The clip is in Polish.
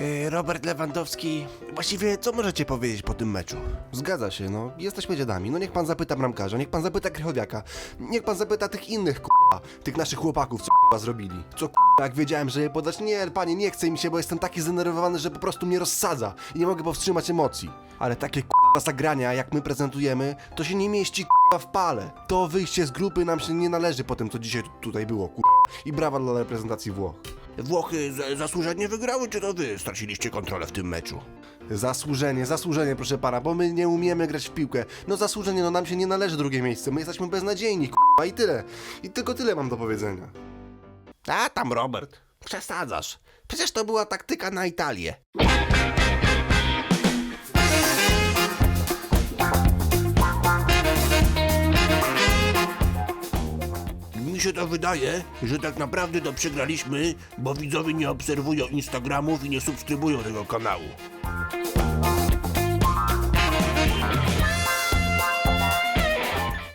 E, Robert Lewandowski, właściwie co możecie powiedzieć po tym meczu? Zgadza się, no, jesteśmy dziadami. No niech pan zapyta bramkarza, niech pan zapyta Krychowiaka, niech pan zapyta tych innych k***a, tych naszych chłopaków, co k***a zrobili. Co k***a, jak wiedziałem, że je podać, nie, panie, nie chce mi się, bo jestem taki zdenerwowany, że po prostu mnie rozsadza i nie mogę powstrzymać emocji. Ale takie k***a zagrania, jak my prezentujemy, to się nie mieści k***a w pale. To wyjście z grupy nam się nie należy po tym, co dzisiaj tu- tutaj było, k***a. I brawa dla reprezentacji Włoch. Włochy zasłużenie wygrały, czy to wy straciliście kontrolę w tym meczu? Zasłużenie, zasłużenie, proszę pana, bo my nie umiemy grać w piłkę. No zasłużenie, no nam się nie należy drugie miejsce, my jesteśmy beznadziejni, k***a, i tyle. I tylko tyle mam do powiedzenia. A tam, Robert, przesadzasz. Przecież to była taktyka na Italię. Się to wydaje, że tak naprawdę to przegraliśmy, bo widzowie nie obserwują Instagramów i nie subskrybują tego kanału.